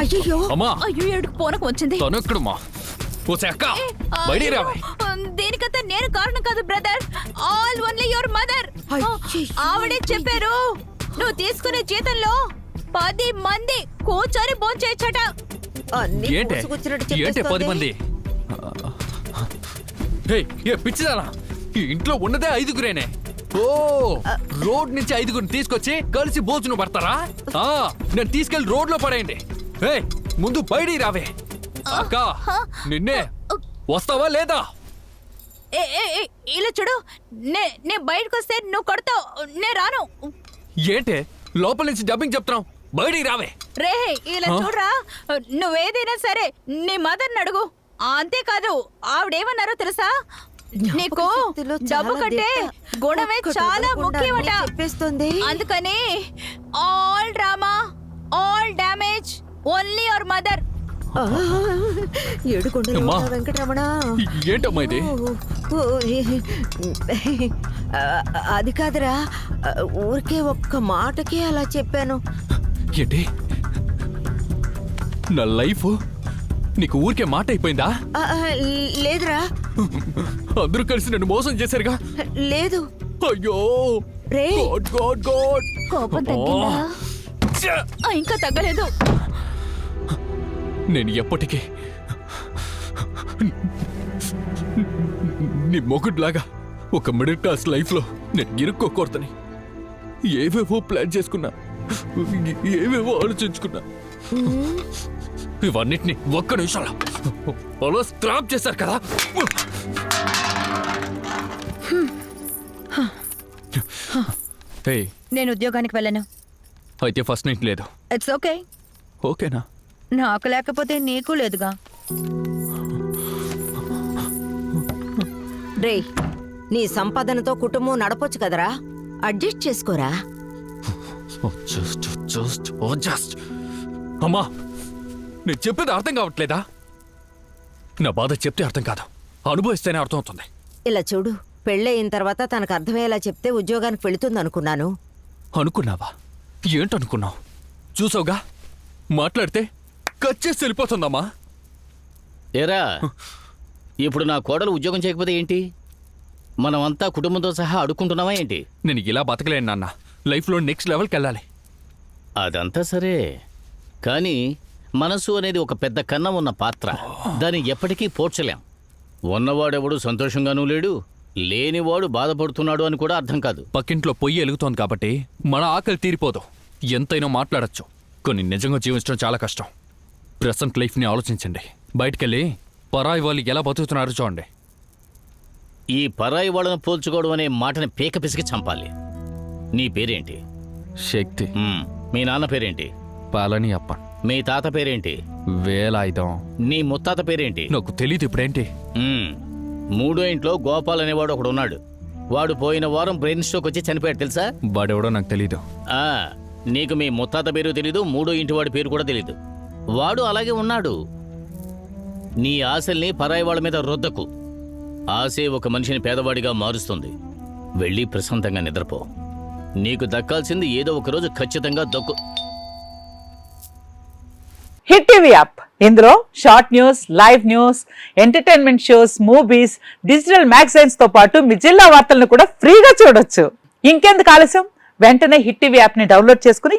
అయ్యయ్యో. అమ్మా. అయ్యో ఏడుకు పోనకు వచ్చింది. తను ఎక్కడమ్మా ఓసే అక్క బయటికి అయ్యో, రావే దీనికంతా నేను కారణం కాదు brother. All only your mother. ఆవిడే చెప్పారు. నువ్వు తీసుకునే జీతంలో పది మంది కూర్చొని భోంచేయచ్చట. అన్ని ఏంటే? ఏంటే పది. మంది? ఏ పిచ్చిదానా? ఈ ఇంట్లో ఉన్నదే ఐదుగురేనే. ఓ రోడ్ నుంచి ఐదుగురిని తీసుకొచ్చి కలిసి భోజనం పడతారా? ఆ, నేను తీసుకెళ్ళి రోడ్లో పడేయండి. హే ముందు బయటికి రావే. అక్క నిన్నే వస్తావా లేదా? ఏ ఏ ఏ, ఇలా చూడు. నే నే బయటకు వస్తే నువ్వు కొడతావు. నే రాను. ఏంటే? లోపల నుంచి డబ్బింగ్ చెప్తున్నావు. బయటికి రావే. రే ఇలా? చూడరా. నువ్వేదైనా సరే నీ మదర్ని అడుగు. అంతేకాదు ఆవిడేమన్నారో తెలుసా? నీకు డబ్బు చాలా కంటే దిట్ట. గుణమే చాలా ముఖ్యమట. అందుకని ఆల్ ఓన్లీ యువర్ మదర్ ఆ, ఏడుకొండలు అమ్మా. వెంకటరమణ. ఏంటమ్మా ఇది? ఓ, ఓ, ఆ, అది కాదురా. ఊరికే ఒక్క మాటకే అలా చెప్పాను. ఏంటి? నా లైఫ్ నీకు ఊరికే మాట అయిపోయిందా? ఆ, ఆ, లేదురా. అందరూ కలిసి నన్ను మోసం చేశారుగా? లేదు. అయ్యో! రే గాడ్ గాడ్ గాడ్! కోపం తగ్గిందా? ఆ, ఇంకా తగ్గలేదు. నేను ఎప్పటికీ నీ మొగుడ్లాగా ఒక మిడిల్ క్లాస్ లైఫ్లో నేను ఇరుక్కోకూడదని ఏవేవో ప్లాన్ చేసుకున్నా ఏవేవో ఆలోచించుకున్నా. ఇవన్నిటిని ఒక్క నిమిషంలో అలా స్క్రాప్ చేశారు కదా. నేను ఉద్యోగానికి వెళ్ళను. అయితే ఫస్ట్ నైట్ లేదు. ఇట్స్ ఓకే ఓకేనా? నాకు లేకపోతే నీకు లేదుగా. రే నీ సంపాదనతో కుటుంబం నడపొచ్చు కదరా? అడ్జస్ట్ చేసుకోరా? జస్ట్ జస్ట్ ఓ జస్ట్ అమ్మా నేను చెప్పేది అర్థం కావట్లేదా? నా బాధ చెప్తే అర్థం కాదు. అనుభవిస్తేనే అర్థం అవుతుంది ఇలా చూడు పెళ్ళయిన తర్వాత తనకు అర్థమయ్యేలా చెప్తే ఉద్యోగానికి వెళుతుంది అనుకున్నాను. అనుకున్నావా? ఏంటనుకున్నావు? చూసావుగా? మాట్లాడితే కచ్చేసి వెళ్ళిపోతుందమ్మా. ఏరా ఇప్పుడు నా కోడలు ఉద్యోగం చేయకపోతే ఏంటి? మనమంతా కుటుంబంతో సహా అడుక్కుంటున్నావా ఏంటి? నేను ఇలా బతకలేను నాన్న. లైఫ్లో నెక్స్ట్ లెవెల్కి వెళ్ళాలి. అదంతా సరే కానీ మనసు అనేది ఒక పెద్ద కన్నం ఉన్న పాత్ర. దాన్ని ఎప్పటికీ పోడ్చలేం. ఉన్నవాడెవడు సంతోషంగానూ లేడు లేనివాడు బాధపడుతున్నాడు అని కూడా అర్థం కాదు. పక్కింట్లో పొయ్యి వెలుగుతోంది కాబట్టి మన ఆకలి తీరిపోదు. ఎంతైనా మాట్లాడచ్చు. కొన్ని నిజంగా జీవించడం చాలా కష్టం. ప్రెసెంట్ లైఫ్ని ఆలోచించండి. బయటికెళ్ళి పరాయి వాళ్ళు ఎలా బతుకుతున్నారో చూడండి. ఈ పరాయి వాళ్ళను పోల్చుకోవడం అనే మాటని పీక పిసికి చంపాలి. నీ పేరేంటి? శక్తి. మ్మ్. మీ నాన్న పేరేంటి? పాలని అప్పన్ మీ తాత పేరేంటి? వేలాయుధం. నీ ముత్తాత పేరేంటి? నాకు తెలియదు ఇప్పుడేంటి? మ్మ్. మూడో ఇంట్లో గోపాల్ అనేవాడు ఒకడు ఉన్నాడు. వాడు పోయిన వారం బ్రెయిన్ స్ట్రోక్ వచ్చి చనిపోయాడు తెలుసా? వాడెవడో నాకు తెలీదు. ఆ నీకు మీ ముత్తాత పేరు తెలీదు మూడో ఇంటి వాడి పేరు కూడా తెలీదు. వాడు అలాగే ఉన్నాడు. నీ ఆశల్ని పరాయి వాళ్ళ మీద రుద్దకు. ఆశే ఒక మనిషిని పేదవాడిగా మారుస్తుంది. వెళ్ళి ప్రశాంతంగా నిద్రపో. నీకు దక్కాల్సింది ఏదో ఒక రోజు ఖచ్చితంగా దక్కు. Hit TV app. ఇందులో short news live news entertainment shows movies digital మ్యాగజైన్స్తో పాటు మీ జిల్లా వార్తలను కూడా ఫ్రీగా చూడొచ్చు. ఇంకెందుకు ఆలస్యం? వెంటనే హిట్ టీవీ యాప్ని డౌన్లోడ్ చేసుకుని